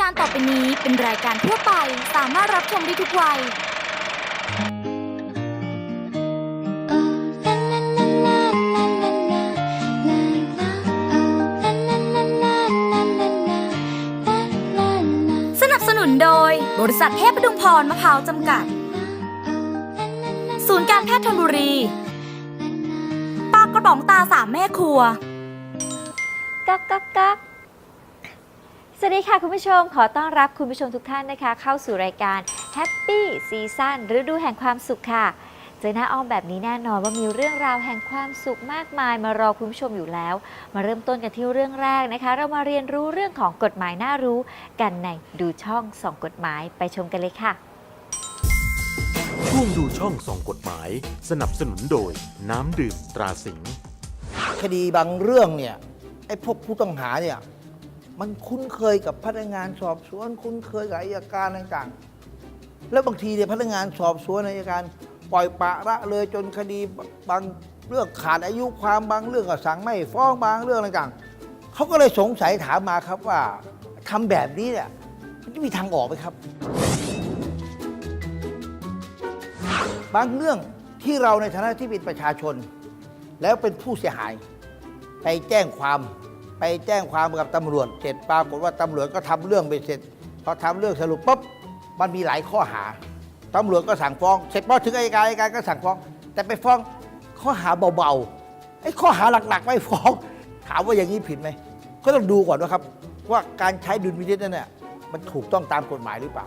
การต่อไปนี้เป็นรายการทั่วไป สามารถรับชมได้ทุกวัย สนับสนุนโดย บริษัทเทพดุงพรมะพร้าวจำกัด ศูนย์การแพทย์ธนบุรี ปลากระป๋องตาสามแม่ครัว กักกักกัก สวัสดีค่ะคุณผู้ชม ขอต้อนรับคุณผู้ชมทุกท่านนะคะ เข้าสู่รายการ Happy Season ฤดูแห่งความสุขค่ะ เจอหน้าอ้อมแบบนี้แน่นอนว่ามีเรื่องราวแห่งความสุขมากมาย มารอคุณผู้ชมอยู่แล้ว มาเริ่มต้นกันที่เรื่องแรกนะคะ เรามาเรียนรู้เรื่องของกฎหมายน่ารู้ กันในดูช่องส่องกฎหมายไปชมกันเลยค่ะช่วงดูช่องส่องกฎหมาย สนับสนุนโดย น้ำดื่มตราสิงห์คดีบางเรื่องเนี่ยไอ้พวกผู้ต้องหาเนี่ย มันคุ้นเคยกับพนักงานสอบสวน คุ้นเคยกับอายการต่างๆ แล้วบางทีเนี่ยพนักงานสอบสวนอายการ ปล่อยปละละเลยจนคดีบางเรื่องขาดอายุความบางเรื่องก็สั่งไม่ฟ้องบางเรื่องต่างๆเขาก็เลยสงสัยถามมาครับว่าทำแบบนี้เนี่ยมันจะมีทางออกไหมครับ บางเรื่องที่เราในฐานะที่เป็นประชาชน แล้วเป็นผู้เสียหาย ไปแจ้งความ ไปแจ้งความกับตำรวจ เสร็จปรากฏว่าตำรวจก็ทำเรื่องไปเสร็จพอทำเรื่องสรุปปุ๊บมันมีหลายข้อหาตำรวจก็สั่งฟ้อง เสร็จพอถึงอัยการอัยการก็สั่งฟ้อง แต่ไปฟ้องข้อหาเบาๆไอ้ข้อหาหลักๆไม่ฟ้องถามว่าอย่างนี้ผิดไหมก็ต้องดูก่อนนะครับว่าการใช้ดุลพินิจนั่นเนี่ยมันถูกต้องตามกฎหมายหรือเปล่า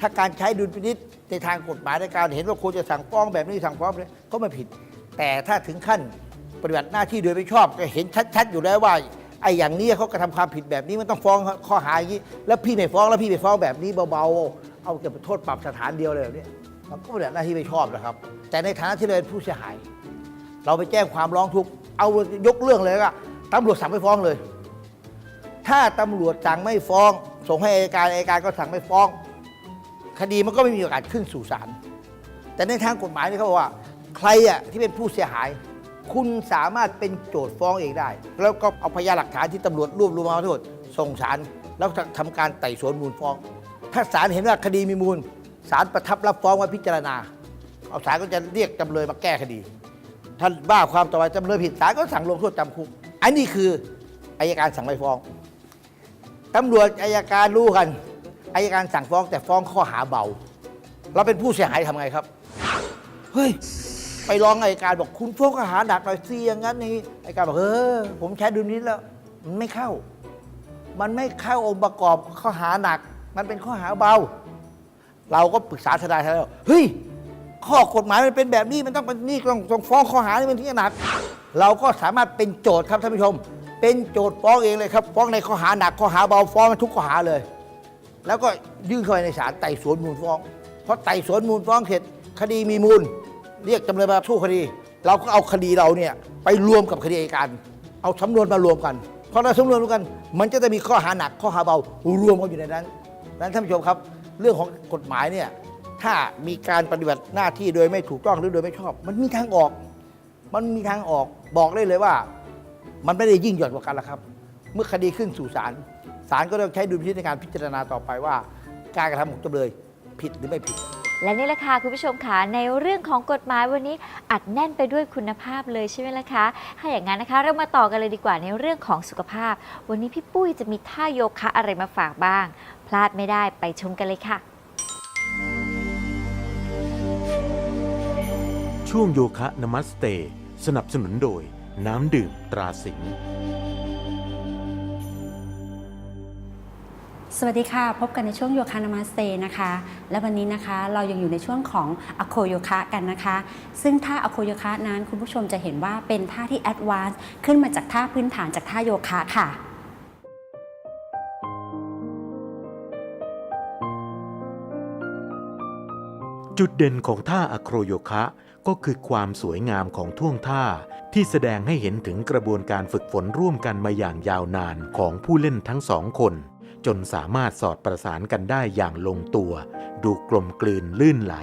ถ้าการใช้ดุลพินิจในทางกฎหมายในการเห็นว่าควรจะสั่งฟ้องแบบนี้สั่งฟ้องแบบนี้ก็ไม่ผิด แต่ถ้าถึงขั้นปฏิบัติหน้าที่โดยไม่ชอบก็เห็นชัดๆอยู่แล้วว่า ไอ้อย่างนี้เขากระทำความผิดแบบนี้มันต้องฟ้องข้อหาอย่างนี้ แล้วพี่ไม่ฟ้องแล้วพี่ไปฟ้องแบบนี้เบาๆ เอาเก็บโทษปรับสถานเดียวเลยแบบนี้มันก็ปฏิบัติหน้าที่ไม่ชอบนะครับ แต่ในฐานะที่เราเป็นผู้เสียหาย เราไปแจ้งความร้องทุกข์เอายกเรื่องเลยก็ตำรวจสั่งไม่ฟ้องเลย ถ้าตำรวจสั่งไม่ฟ้อง ส่งให้อัยการอัยการก็สั่งไม่ฟ้อง คดีมันก็ไม่มีโอกาสขึ้นสู่ศาลแต่ในทางกฎหมายนี่เขาบอกว่า ใครอะที่เป็นผู้เสียหาย คุณสามารถเป็นโจทย์ฟ้องเองได้ แล้วก็เอาพยานหลักฐานที่ตำรวจรวบรวมมาทั้งหมดส่งศาลแล้วทำการไต่สวนมูลฟ้อง ถ้าศาลเห็นว่าคดีมีมูลศาลประทับรับฟ้องไว้พิจารณา เอาศาลก็จะเรียกจำเลยมาแก้คดีท่านบ้าความต่อไปจำเลยผิดศาลก็สั่งลงโทษจำคุก อันนี้คืออายการสั่งไม่ฟ้องตำรวจอายการรู้กันอายการสั่งฟ้องแต่ฟ้องข้อหาเบา เราเป็นผู้เสียหายทำไงครับ เฮ้ย ไปร้องอายการบอกคุณฟ้องข้อหาหนักหน่อยสิอย่างนั้นอย่างนี้อายการบอกเออผมใช้ดุลนี้แล้วมันไม่เข้า มันไม่เข้าองค์ประกอบข้อหาหนัก มันเป็นข้อหาเบา เราก็ปรึกษาทนายทนายบอกเฮ้ยข้อกฎหมายมันเป็นแบบนี้มันต้องเป็นนี่ต้องต้องฟ้องข้อหานี่มันที่หนัก เราก็สามารถเป็นโจทย์ครับท่านผู้ชม เป็นโจทย์ฟ้องเองเลยครับฟ้องในข้อหาหนักข้อหาเบาฟ้องทุกข้อหาเลย แล้วก็ยื่นเข้าไปในศาลไต่สวนมูลฟ้องพอไต่สวนมูลฟ้องเสร็จคดีมีมูล เรียกจำเลยมาสู้คดี เราก็เอาคดีเราเนี่ยไปรวมกับคดีอัยการ เอาสำนวนมารวมกันพอเราสำนวนรวมกัน มันจะได้มีข้อหาหนักข้อหาเบารวมกันอยู่ในนั้นนั้นท่านผู้ชมครับ เรื่องของกฎหมายเนี่ยถ้ามีการปฏิบัติหน้าที่โดยไม่ถูกต้องหรือโดยไม่ชอบ มันมีทางออก มันมีทางออกบอกได้เลยว่า มันไม่ได้ยิ่งหย่อนกว่ากันละครับ เมื่อคดีขึ้นสู่ศาลศาลก็ต้องใช้ดุลพินิจในการพิจารณาต่อไปว่า การกระทำของจำเลยผิดหรือไม่ผิด และนี่แหละค่ะคุณผู้ชมค่ะในเรื่องของกฎหมายวันนี้อัดแน่นไปด้วยคุณภาพเลยใช่ไหมล่ะคะถ้าอย่างนั้นนะคะ เรามาต่อกันเลยดีกว่าในเรื่องของสุขภาพ วันนี้พี่ปุ้ยจะมีท่าโยคะอะไรมาฝากบ้าง พลาดไม่ได้ไปชมกันเลยค่ะ ช่วงโยคะนมัสเต สนับสนุนโดย น้ำดื่มตราสิงห์ สวัสดีค่ะ พบกันในช่วงโยคะนามาสเตนะคะ และวันนี้นะคะเรายังอยู่ในช่วงของอโคโยคะกันนะคะ ซึ่งท่าอโคโยคะนั้นคุณผู้ชมจะเห็นว่าเป็นท่าที่แอดวานซ์ขึ้นมาจากท่าพื้นฐานจากท่าโยคะค่ะจุดเด่นของท่าอะโครโยคะ ก็คือความสวยงามของท่วงท่า ที่แสดงให้เห็นถึงกระบวนการฝึกฝนร่วมกันมาอย่างยาวนานของผู้เล่นทั้งสองคน จนสามารถสอดประสานกันได้อย่างลงตัว ดูกลมกลืนลื่นไหล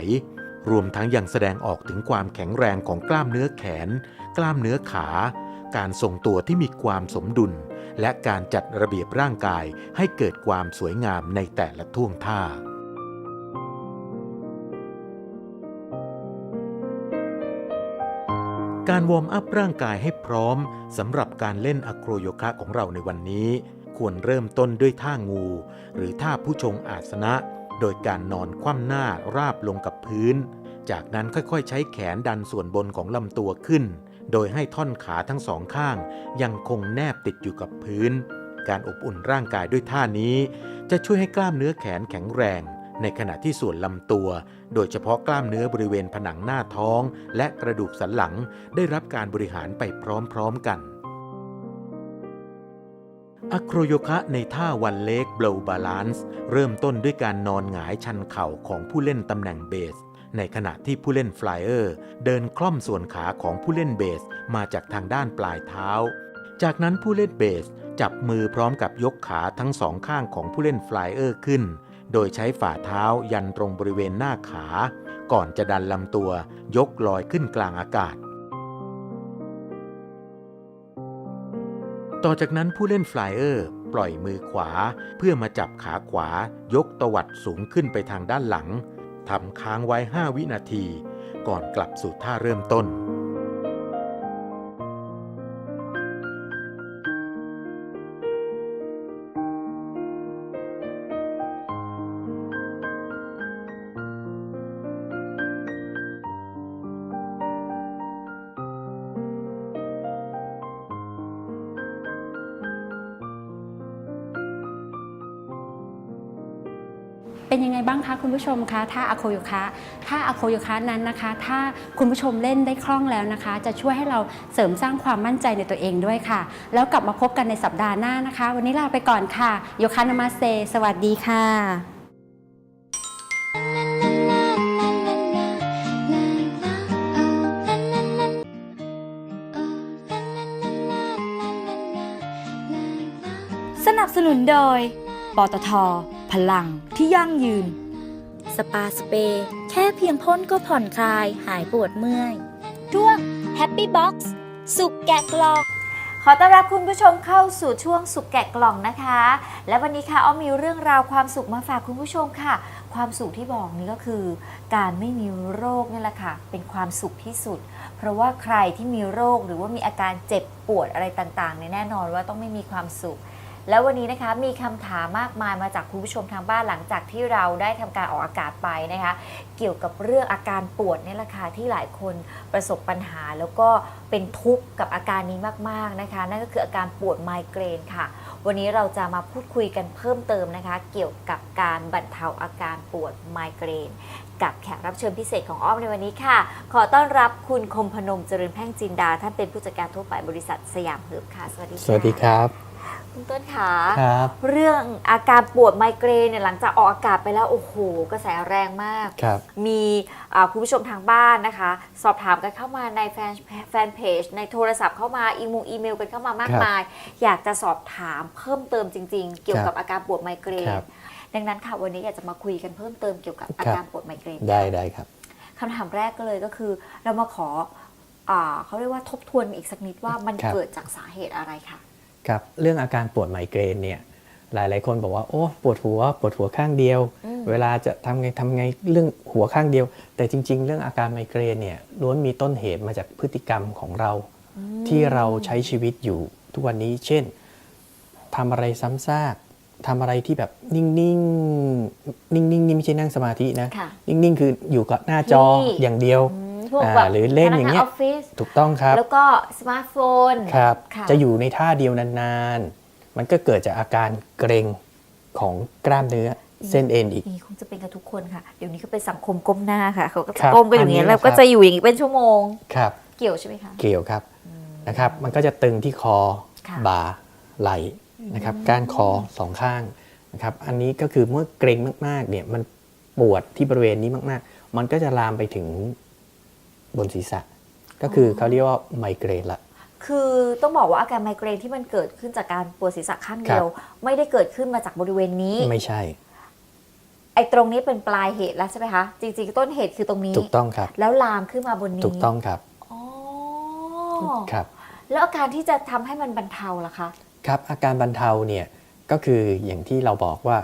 รวมทั้งยังแสดงออกถึงความแข็งแรงของกล้ามเนื้อแขน กล้ามเนื้อขา การทรงตัวที่มีความสมดุล และการจัดระเบียบร่างกายให้เกิดความสวยงามในแต่ละท่วงท่าการวอร์มอัพร่างกายให้พร้อมสำหรับการเล่นอะโครโยคะของเราในวันนี้ ควรเริ่มต้นด้วยท่างู หรือท่าผู้ชงอาสนะ โดยการนอนคว่ำหน้าราบลงกับพื้น จากนั้นค่อยๆ ใช้แขนดันส่วนบนของลำตัวขึ้น โดยให้ท่อนขาทั้งสองข้าง ยังคงแนบติดอยู่กับพื้น การอบอุ่นร่างกายด้วยท่านี้ จะช่วยให้กล้ามเนื้อแขนแข็งแรง ในขณะที่ส่วนลำตัว โดยเฉพาะกล้ามเนื้อบริเวณผนังหน้าท้อง และกระดูกสันหลังได้รับการบริหารไปพร้อมๆกัน อะโครโยคะในท่าวันเล็ก blow balance เริ่มต้นด้วยการนอนหงายชันเข่าของผู้เล่นตำแหน่งเบส ในขณะที่ผู้เล่นฟลายเออร์เดินคล่อมส่วนขาของผู้เล่นเบสมาจากทางด้านปลายเท้า จากนั้นผู้เล่นเบสจับมือพร้อมกับยกขาทั้งสองข้างของผู้เล่นฟลายเออร์ขึ้น โดยใช้ฝ่าเท้ายันตรงบริเวณหน้าขา ก่อนจะดันลำตัว ยกลอยขึ้นกลางอากาศ ต่อจากนั้นผู้เล่นฟลายเออร์ปล่อยมือขวา เพื่อมาจับขาขวายกตวัดสูงขึ้นไปทางด้านหลังทำค้างไว้ 5 วินาที ก่อนกลับสู่ท่าเริ่มต้น เป็นยังไงบ้างคะคุณผู้ชมคะท่าอะโคโยคะท่าอะโคโยคะนั้นนะคะ ถ้าคุณผู้ชมเล่นได้คล่องแล้วนะคะ จะช่วยให้เราเสริมสร้างความมั่นใจในตัวเองด้วยค่ะ แล้วกลับมาพบกันในสัปดาห์หน้านะคะ วันนี้ลาไปก่อนค่ะ โยคะนามาเซสวัสดีค่ะสนับสนุนโดย ปตท ลังที่ยั่งยืน สปาสเปรย์แค่เพียงพ่นก็ผ่อนคลายหายปวดเมื่อยช่วง Happy Box สุกแกะกล่อง ขอต้อนรับคุณผู้ชมเข้าสู่ช่วงสุขแกะกล่องนะคะ และวันนี้ค่ะอ้อมมีเรื่องราวความสุขมาฝากคุณผู้ชมค่ะ ความสุขที่บอกนี้ก็คือ การไม่มีโรคนี่แหละค่ะ เป็นความสุขที่สุด เพราะว่าใครที่มีโรคหรือว่ามีอาการเจ็บปวดอะไรต่างๆเนี่ยแน่นอนว่าต้องไม่มีความสุข แล้ววันนี้นะคะมีคำถามมากมายมาจากคุณผู้ชมทางบ้านหลังจากที่เราได้ทำการออกอากาศไปนะคะ เกี่ยวกับเรื่องอาการปวดเนี่ยแหละค่ะที่หลายคนประสบปัญหา แล้วก็เป็นทุกข์กับอาการนี้มากๆนะคะ นั่นก็คืออาการปวดไมเกรนค่ะ วันนี้เราจะมาพูดคุยกันเพิ่มเติมนะคะ เกี่ยวกับการบรรเทาอาการปวดไมเกรนกับแขกรับเชิญพิเศษของอ้อมในวันนี้ค่ะ ขอต้อนรับคุณคมพนมเจริญแพ่งจินดา ท่านเป็นผู้จัดการทั่วไปบริษัทสยามเฮิร์บค่ะ สวัสดีค่ะสวัสดีครับ คุณต้นขาครับ เรื่องอาการปวดไมเกรนเนี่ยหลังจากออกอากาศไปแล้วโอ้โหกระแสแรงมาก ครับ มีอ่าคุณผู้ชมทางบ้านนะคะ สอบถามกันเข้ามาในแฟนแฟนเพจในโทรศัพท์เข้ามาอีมงอีเมลกันเข้ามามากครับมาย อยากจะสอบถามเพิ่มเติมจริง ๆ เกี่ยวกับครับอาการปวดไมเกรคนรับ ดังนั้นค่ะวันนี้อยากจะมาคุยกันเพิ่มเติมเกี่ยวกับอาครับการปวดไมเกรนได้ได้ครับ คำถามแรกก็เลยก็คือ เรามาขออ่าเขาเรียกว่าทบทวนอีกสักนิดว่ามันครับ เกิดจากสาเหตุอะไรค่ะ ครับเรื่องอาการปวดไมเกรนเนี่ยหลาย ๆ คนบอกว่าโอ้ปวดหัวปวดหัวข้างเดียวอืมเวลาจะทำไงทำไงเรื่องหัวข้างเดียว แต่จริง ๆ เรื่องอาการไมเกรนเนี่ยล้วนมีต้นเหตุมาจากพฤติกรรมของเรา ที่เราใช้ชีวิตอยู่ทุกวันนี้ เช่นทำอะไรซ้ำซากทำอะไรที่แบบนิ่งๆ นิ่งๆนี่ไม่ใช่นั่งสมาธินะค่ะนิ่งๆ คืออยู่กับหน้าจอที่อย่างเดียวอืม พวกอ่าแบบหรือเล่นอย่างเงี้ยพกออฟฟิศถูกต้องครับ แล้วก็สมาร์ทโฟนครับค่ะจะอยู่ในท่าเดียวนานๆ มันก็เกิดจากอาการเกร็งของกล้ามเนื้อเส้นเอ็นอีกนี่คงจะเป็นกับทุกคนค่ะ เดี๋ยวนี้ก็เป็นสังคมก้มหน้าค่ะเขาก็คจะรับก้มกันอย่างนี้อันนี้แล้วก็นะครับจะอยู่อย่างนี้เป็นชั่วโมงครับ เกี่ยวใช่ไหมคะเกี่ยวครับนะครับ มันก็จะตึงที่คอค่ะบ่าไหล่นะครับก้านคอสองข้างนะครับ อันนี้ก็คือเมื่อเกร็งมากๆเนี่ยมันปวดที่บริเวณนี้มากๆ มันก็จะลามไปถึง บนศีรษะ ก็คือเขาเรียกว่าไมเกรนละคือต้องบอกว่าอาการไมเกรนที่มันเกิดขึ้นจากการปวดศีรษะข้างเดียว ไม่ได้เกิดขึ้นมาจากบริเวณนี้ไม่ใช่ ไอ้ตรงนี้เป็นปลายเหตุแล้วใช่ไหมคะจริงๆต้นเหตุคือตรงนี้ถูกต้องครับ แล้วลามขึ้นมาบนนี้ถูกต้องครับอ๋อครับ แล้วอาการที่จะทำให้มันบรรเทาล่ะคะครับ อาการบรรเทาเนี่ยก็คืออย่างที่เราบอกว่า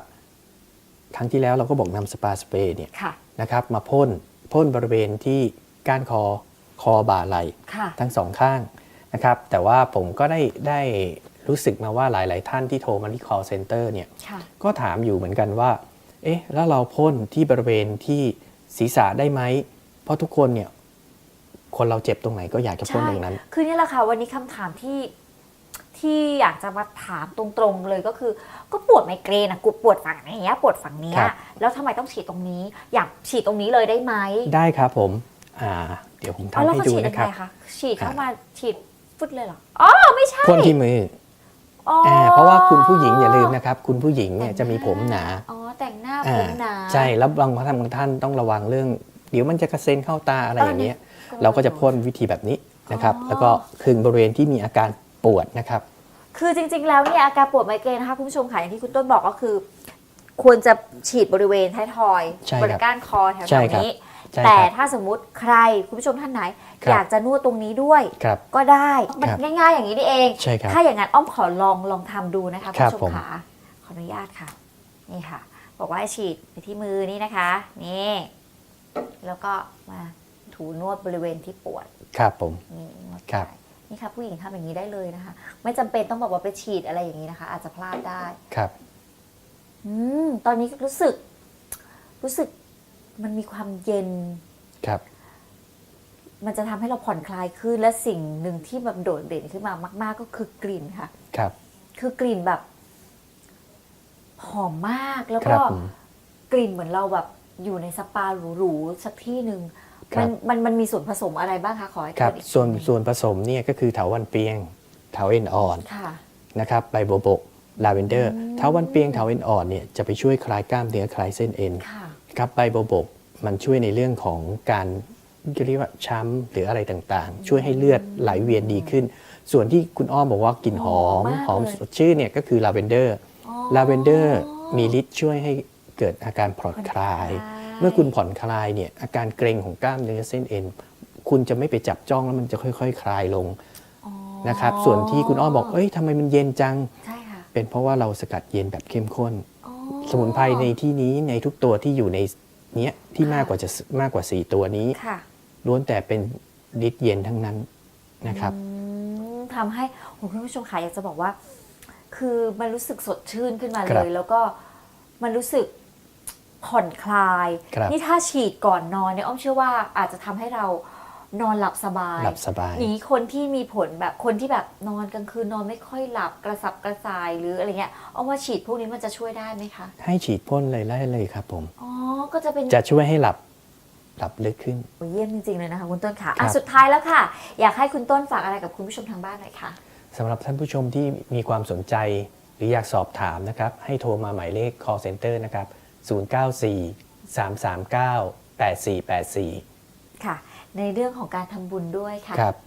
ครั้งที่แล้วเราก็บอกนำสปาสเปรย์เนี่ยค่ะนะครับ มาพ่นพ่นบริเวณที่ ก้านคอคอบ่าไหล่ค่ะทั้งสองข้างนะครับ แต่ว่าผมก็ได้ได้รู้สึกมาว่าหลาย ๆ ท่านที่โทรมาที่ call center เนี่ยค่ะก็ถามอยู่เหมือนกันว่า เอ๊ะ แล้วเราพ่นที่บริเวณที่ศีรษะได้ไหม เพราะทุกคนเนี่ย คนเราเจ็บตรงไหนก็อยากจะพ่นตรงนั้น คือนี่แหละค่ะ วันนี้คำถามที่ที่อยากจะมาถามตรงๆเลยก็คือ ก็ปวดไมเกรนอะกูปวดฝั่งนี้ปวดฝั่งเนี้ยครับแล้วทำไมต้องฉีดตรงนี้ อยากฉีดตรงนี้เลยได้ไหมได้ครับผม อ่าเดี๋ยวผมอ๋อทำแล้วให้เขาดูฉีดยันะงครับไงคะฉีดเข้าอ่ามมาฉีดฟึดเลยเหรออ๋อไม่ใช่พ่นที่มืออ๋ออ่าเพราะว่าคุณผู้หญิงอย่าลืมนะครับ คุณผู้หญิงเนี่ยจะมีผมหนาอ๋อแต่งหน้าอ่าผมหนาใช่แล้วบางท่านบางท่านต้องระวังเรื่อง เดี๋ยวมันจะกระเซ็นเข้าตาอะไรอย่างเงี้ยเออเราก็จะพ่นวิธีแบบนี้นะครับอ๋อแล้วก็คึงบริเวณที่มีอาการปวดนะครับ คือจริง ๆ แล้วเนี่ยอาการปวดไมเกรนนะคะคุณผู้ชมค่ะอย่างที่คุณต้นบอกก็คือ ควรจะฉีดบริเวณท้ายทอยใช่ครับบริเวณก้านคอแถ ใช่วครับๆนี้ใช่แต่ครับถ้าสมมุติใครคุณผู้ชมท่านไหน ครับ อยากจะนวดตรงนี้ด้วย ครับ ก็ได้มันครับ ง่ายๆอย่างนี้นี่เอง ใช่ครับ ถ้าอย่างนั้นอ้อมขอลองลองทำดูนะคะคุครัณบผู้ชผมมค่ะขออนุญาตค่ะ นี่ค่ะ บอกว่าให้ฉีดไปที่มือนี่นะคะ นี่ แล้วก็มาถูนวดบริเวณที่ปวดครับผม นี่นวดครับ ไปนี่ค่ะ ผู้หญิงทำอย่างนี้ได้เลยนะคะ ไม่จำเป็นต้องบอกว่าไปฉีดอะไรอย่างนี้นะคะ อาจจะพลาดได้ ครับ อืมตอนนี้รู้สึก รู้สึก มันมีความเย็น ครับ มันจะทำให้เราผ่อนคลายขึ้น และสิ่งหนึ่งที่แบบโดดเด่นขึ้นมามาก ๆ ก็คือกลิ่นค่ะ ครับ คือกลิ่นแบบ หอมมากแล้วครัก็บผมกลิ่นเหมือนเราแบบอยู่ในสปาหรูๆสักที่หนึ่งครัมับนมันมันมีส่วนผสมอะไรบ้างคะขอให้ครับเกิดอีกส่วนทีหงส่วนผสมเนี่ยก็คือเถาวันเปียงเถาเอ็นอ่อนค่ะนะครับใบโบวบกลาเวนเดอร์เถาวันเปียงเถาเอ็นอ่อนเนี่ยจะไปช่วยคลายกล้ามเนื้อคลายเส้นเอ็น ค่ะครับใบโบวบกมันช่วยในเรื่องของการเรียกว่าช้ำหรืออะไรต่างๆ ช่วยให้เลือดไหลเวียนดีขึ้น ส่วนที่คุณอ้อมบอกว่ากลิ่นหอม หอมมากหอมเลยสดชื่นเนี่ยก็คือลาเวนเดอร์อ๋อลาเวนเดอร์มีฤทธิ์ช่วยให้เกิดอาการผ่อนคลายผ่อนคลาย เมื่อคุณผ่อนคลายเนี่ยอาการเกร็งของกล้ามเนื้อเส้นเอ็นคุณจะไม่ไปจับจ้องแล้วมันจะค่อยๆคลายลงอ๋อนะครับ ส่วนที่คุณอ้อมบอกเอ้ยทำไมมันเย็นจังใช่ค่ะเป็นเพราะว่าเราสกัดเย็นแบบเข้มข้นอ๋อ สมุนไพรในที่นี้ในทุกตัวที่อยู่ในเนี้ยที่ค่ะมากกว่าจะมากกว่า 4 ตัวนี้ค่ะล้วนแต่เป็นฤทธิ์เย็นทั้งนั้นนะครับอืมทำให้โอ้คุณผู้ชมค่ะอยากจะบอกว่า คือมันรู้สึกสดชื่นขึ้นมาครัเลบยแล้วก็มันรู้สึกผ่อนคลายครับนี่ถ้าฉีดก่อนนอนเนี่ยอ้อมเชื่อว่าอาจจะทำให้เรา นอนหลับสบายหลับสบายอย่างนี้คนที่มีผลแบบคนที่แบบนอนกลางคืนนอนไม่ค่อยหลับกระสับกระส่ายหรืออะไรเงี้ยอ้อมว่าฉีดพวกนี้มันจะช่วยได้ไหมคะ ให้ฉีดพ่นเลยไล่เลยครับผมอ๋อก็จะเป็นจะช่วยให้หลับหลับลึกขึ้นโอ้เยี่ยมจริงๆเลยนะคะคุณต้นค่ะครัอะบสุดท้ายแล้วค่ะ อยากให้คุณต้นฝากอะไรกับคุณผู้ชมทางบ้านหน่อยค่ะสำหรับท่านผู้ชมที่มีความสนใจ หรืออยากสอบถามนะครับให้โทรมาหมายเลข call center นะครับ094 339 8484 ค่ะ ในเรื่องของการทำบุญด้วยค่ะครับ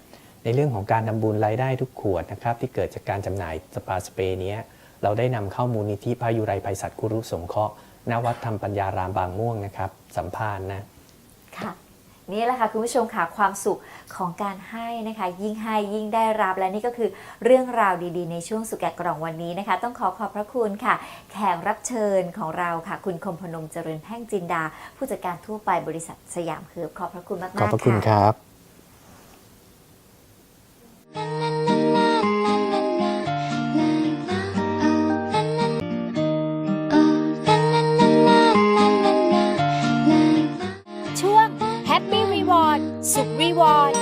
ในเรื่องของการทำบุญรายได้ทุกขวดนะครับที่เกิดจากการจำหน่ายสปาสเปรย์เนี้ยเราได้นำเข้ามูลนิธิพายุไรภัยสัตว์คุรุสงเคราะห์ณวัดธรรมปัญญารามบางม่วงนะครับ สัมพานนะค่ะ นี่แหละค่ะคุณผู้ชมค่ะความสุขของการให้นะคะ ยิ่งให้ยิ่งได้รับและนี่ก็คือเรื่องราวดีๆ ในช่วงสุกแกะกล่องวันนี้นะคะ ต้องขอขอบพระคุณค่ะ แขกรับเชิญของเราค่ะ คุณคมพนมเจริญแพ่งจินดา ผู้จัดการทั่วไปบริษัทสยามเฮิร์บขอบพระคุณมากๆขอบพระคุณครับช่ว วอน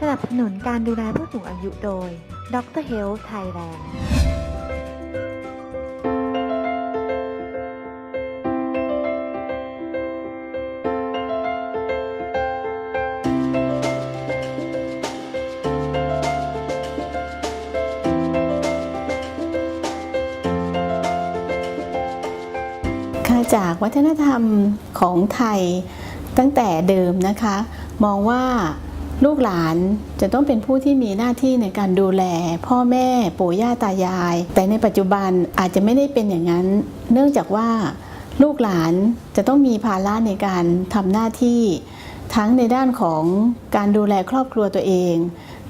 สนับสนุนการดูแลผู้สูงอายุโดย ดรเฮลท์ไทยแลนด์ ฒนธรรมของไทยตั้งแต่เดิมนะคะ มองว่าลูกหลานจะต้องเป็นผู้ที่มีหน้าที่ในการดูแล พ่อแม่ปู่ย่าตายาย แต่ในปัจจุบันอาจจะไม่ได้เป็นอย่างนั้น เนื่องจากว่าลูกหลานจะต้องมีภาระในการทำหน้าที่ ทั้งในด้านของการดูแลครอบครัวตัวเอง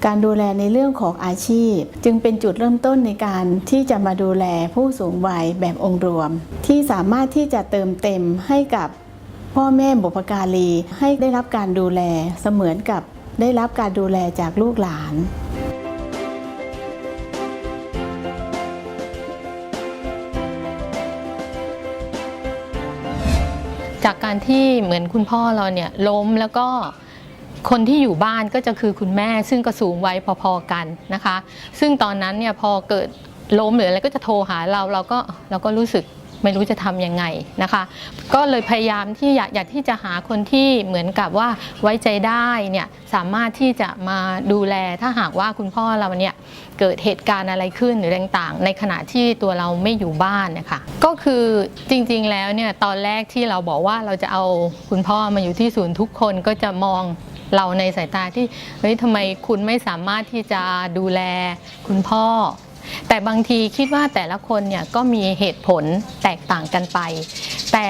การดูแลในเรื่องของอาชีพ จึงเป็นจุดเริ่มต้นในการที่จะมาดูแลผู้สูงวัยแบบองค์รวม ที่สามารถที่จะเติมเต็มให้กับพ่อแม่บุพการีให้ได้รับการดูแลเสมือนกับได้รับการดูแลจากลูกหลานจากการที่เหมือนคุณพ่อเราเนี่ยล้มแล้วก็ คนที่อยู่บ้านก็จะคือคุณแม่ซึ่งก็สูงวัยพอๆกันนะคะ ซึ่งตอนนั้นเนี่ยพอเกิดล้มหรืออะไรก็จะโทรหาเราเราก็เราก็รู้สึก ไม่รู้จะทำยังไงนะคะ ก็เลยพยายามที่อยากอยากที่จะหาคนที่เหมือนกับว่าไว้ใจได้เนี่ยสามารถที่จะมาดูแลถ้าหากว่าคุณพ่อเราเนี่ยเกิดเหตุการณ์อะไรขึ้นหรือต่างๆ ในขณะที่ตัวเราไม่อยู่บ้านนะคะก็คือจริงๆแล้วเนี่ยตอนแรกที่เราบอกว่าเราจะเอาคุณพ่อมาอยู่ที่ศูนย์ทุกคนก็จะมองเราในสายตาที่เฮ้ยทำไมคุณไม่สามารถที่จะดูแลคุณพ่อ แต่บางทีคิดว่าแต่ละคนเนี่ยก็มีเหตุผลแตกต่างกันไป แต่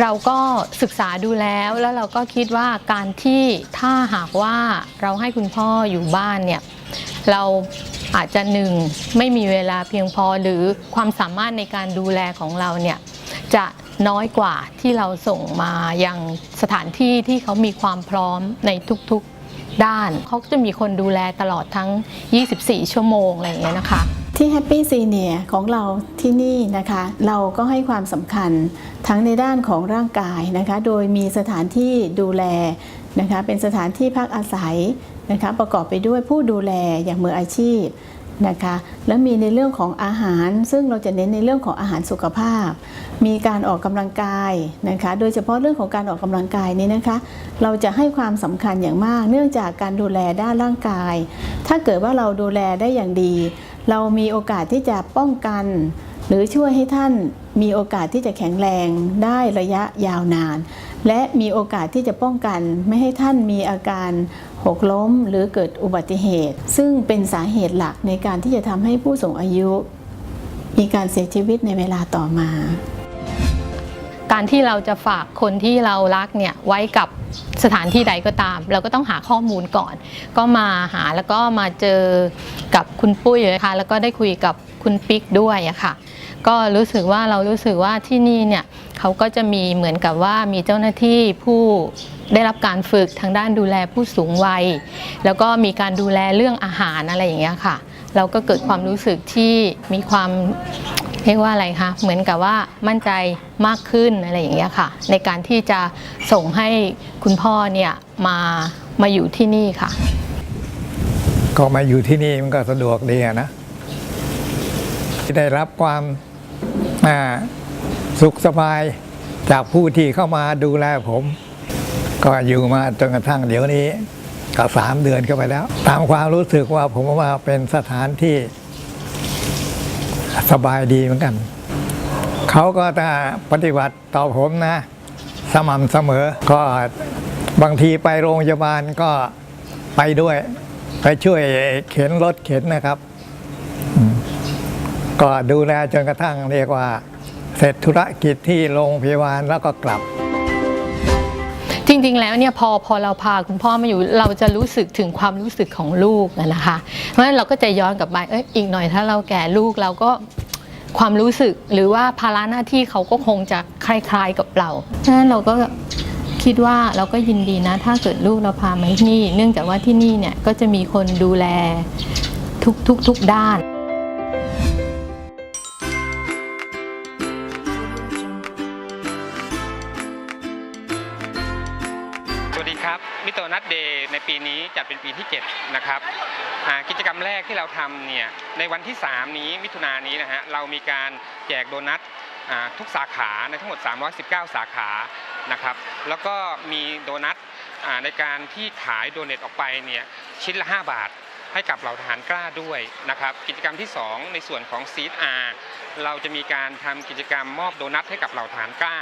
เราก็ศึกษาดูแล้วแล้วเราก็คิดว่าการที่ถ้าหากว่าเราให้คุณพ่ออยู่บ้านเนี่ยเราอาจจะหนึ่งไม่มีเวลาเพียงพอหรือความสามารถในการดูแลของเราเนี่ยจะน้อยกว่าที่เราส่งมายังสถานที่ที่เขามีความพร้อมในทุกๆ ด้าน เขาจะมีคนดูแลตลอดทั้ง 24 ชั่วโมงอะไรอย่างเงี้ยนะคะที่ Happy Senior ของเราที่นี่นะคะ เราก็ให้ความสำคัญทั้งในด้านของร่างกายนะคะ โดยมีสถานที่ดูแลนะคะ เป็นสถานที่พักอาศัยนะคะ ประกอบไปด้วยผู้ดูแลอย่างมืออาชีพ นะคะแล้วมีในเรื่องของอาหารซึ่งเราจะเน้นในเรื่องของอาหารสุขภาพ มีการออกกำลังกายนะคะโดยเฉพาะเรื่องของการออกกำลังกายนี้นะคะเราจะให้ความสำคัญอย่างมาก เนื่องจากการดูแลด้านร่างกาย ถ้าเกิดว่าเราดูแลได้อย่างดี เรามีโอกาสที่จะป้องกัน หรือช่วยให้ท่านมีโอกาสที่จะแข็งแรงได้ระยะยาวนาน และมีโอกาสที่จะป้องกันไม่ให้ท่านมีอาการหกล้มหรือเกิดอุบัติเหตุ ซึ่งเป็นสาเหตุหลักในการที่จะทำให้ผู้สูงอายุ มีการเสียชีวิตในเวลาต่อมา การที่เราจะฝากคนที่เรารักเนี่ยไว้กับสถานที่ใดก็ตาม เราก็ต้องหาข้อมูลก่อน ก็มาหาแล้วก็มาเจอกับคุณปุ้ยนะคะแล้วก็ได้คุยกับคุณปิ๊กด้วยอะค่ะ ก็รู้สึกว่าเรารู้สึกว่าที่นี่เนี่ยเขาก็จะมีเหมือนกับว่ามีเจ้าหน้าที่ผู้ได้รับการฝึกทางด้านดูแลผู้สูงวัย แล้วก็มีการดูแลเรื่องอาหารอะไรอย่างเงี้ยค่ะ เราก็เกิดความรู้สึกที่มีความเรียกว่าอะไรคะเหมือนกับว่ามั่นใจมากขึ้นอะไรอย่างเงี้ยค่ะ ในการที่จะส่งให้คุณพ่อเนี่ยมามาอยู่ที่นี่ค่ะ ก็มาอยู่ที่นี่มันก็สะดวกดีอะนะที่ได้รับความ สุขสบายจากผู้ที่เข้ามาดูแลผม ก็อยู่มาจนกระทั่งเดี๋ยวนี้ก็สามเดือนเข้าไปแล้ว ตามความรู้สึกว่าผมว่าเป็นสถานที่ สบายดีเหมือนกัน เขาก็จะปฏิบัติต่อผมนะ สม่ำเสมอ ก็บางทีไปโรงพยาบาลก็ไปด้วย ไปช่วยเข็นรถเข็นนะครับ ก็ดูแลจนกระทั่งเรียกว่า เสร็จธุรกิจที่โรงพยาบาลแล้วก็กลับ จริงๆ แล้วเนี่ยพอพอเราพาคุณพ่อมาอยู่เราจะรู้สึกถึงความรู้สึกของลูกอะนะคะ เพราะฉะนั้นเราก็จะย้อนกลับไปเอ้ยอีกหน่อยถ้าเราแก่ลูกเราก็ความรู้สึกหรือว่าภาระหน้าที่เขาก็คงจะคล้าย ๆกับเราฉะนั้นเราก็คิดว่าเราก็ยินดีนะ ถ้าเกิดลูกเราพามาที่นี่ เนื่องจากว่าที่นี่เนี่ยก็จะมีคนดูแลทุกทุกทุกด้าน กิจกรรมแรกที่เราทำเนี่ยในวันที่ 3 นี้มิถุนายนนี้นะฮะเรามีการแจกโดนัททุกสาขาในทั้งหมด 319 สาขานะครับแล้วก็มีโดนัทในการที่ขายโดเนทออกไปเนี่ยชิ้นละ 5 บาทให้กับเหล่าทหารกล้าด้วยนะครับกิจกรรมที่ 2 ในส่วนของซีดอาเราจะมีการทำกิจกรรมมอบโดนัทให้กับเหล่าทหารกล้า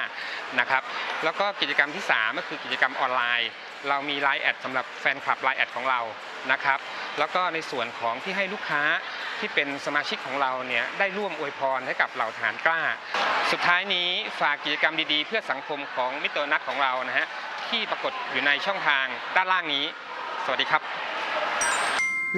นะครับแล้วก็กิจกรรมที่ 3 ก็คือกิจกรรมออนไลน์ เรามีไลน์แอดสำหรับแฟนคลับไลน์แอดของเรา นะครับ แล้วก็ในส่วนของที่ให้ลูกค้าที่เป็นสมาชิกของเราเนี่ยได้ร่วมอวยพรให้กับเหล่าทหารกล้า สุดท้ายนี้ฝากกิจกรรมดีๆ เพื่อสังคมของมิตรนักของเรานะฮะที่ปรากฏอยู่ในช่องทางด้านล่างนี้ สวัสดีครับ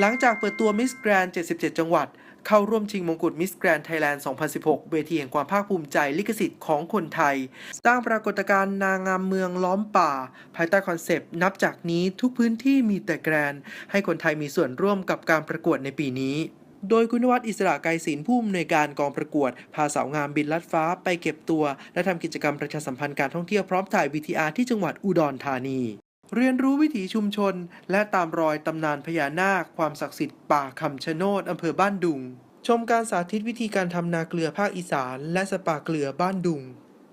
หลังจากเปิดตัวมิสแกรน 77 จังหวัด เข้าร่วมชิงมงกุฎมิสแกรนไทยแลนด์ 2016 เวทีแห่งความภาคภูมิใจลิขสิทธิ์ของคนไทย สร้างปรากฏการณ์นางงามเมืองล้อมป่า ภายใต้คอนเซปต์ นับจากนี้ทุกพื้นที่มีแต่แกรนให้คนไทยมีส่วนร่วมกับการประกวดในปีนี้โดยคุณนวัฒน์อิสระไกรศิลป์ผู้อำนวยการกองประกวด พาสาวงามบินลัดฟ้าไปเก็บตัว และทำกิจกรรมประชาสัมพันธ์การท่องเที่ยวพร้อมถ่าย VTR ที่จังหวัดอุดรธานี เรียนรู้วิถีชุมชน และตามรอยตำนานพญานาค ความศักดิ์สิทธิ์ป่าคำชะโนดอำเภอบ้านดุง ชมการสาธิตวิธีการทำนาเกลือภาคอีสาน และสปาเกลือบ้านดุง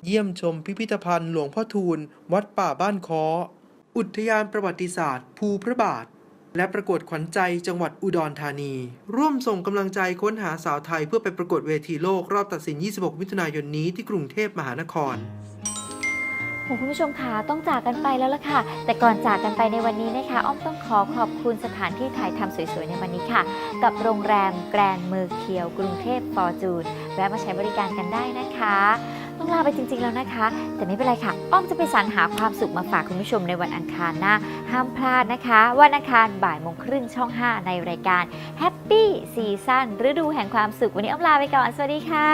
เยี่ยมชมพิพิธภัณฑ์หลวงพ่อทูล วัดป่าบ้านค้ออุทยานประวัติศาสตร์ ภูพระบาท และประกวดขวัญใจจังหวัดอุดรธานี ร่วมส่งกำลังใจค้นหาสาวไทยเพื่อไปประกวดเวทีโลกรอบตัดสิน 26 มิถุนายนนี้ที่กรุงเทพมหานคร โอ้คุณผู้ชมคะต้องจากกันไปแล้วล่ะค่ะ แต่ก่อนจากกันไปในวันนี้นะคะ อ้อมต้องขอขอบคุณสถานที่ถ่ายทำสวยๆ ในวันนี้ค่ะ กับโรงแรมแกรนเมอร์เคียว กรุงเทพฟอร์จูนแวะมาใช้บริการกันได้นะคะ ต้องลาไปจริงๆแล้วนะคะ แต่ไม่เป็นไรค่ะ อ้อมจะไปสรรหาความสุขมาฝากคุณผู้ชมในวันอังคารหน้า ห้ามพลาดนะคะ วันอังคารบ่ายโมงครึ่งช่อง 5 ในรายการ Happy Season ฤดูแห่งความสุขวันนี้อ้อมลาไปก่อนสวัสดีค่ะ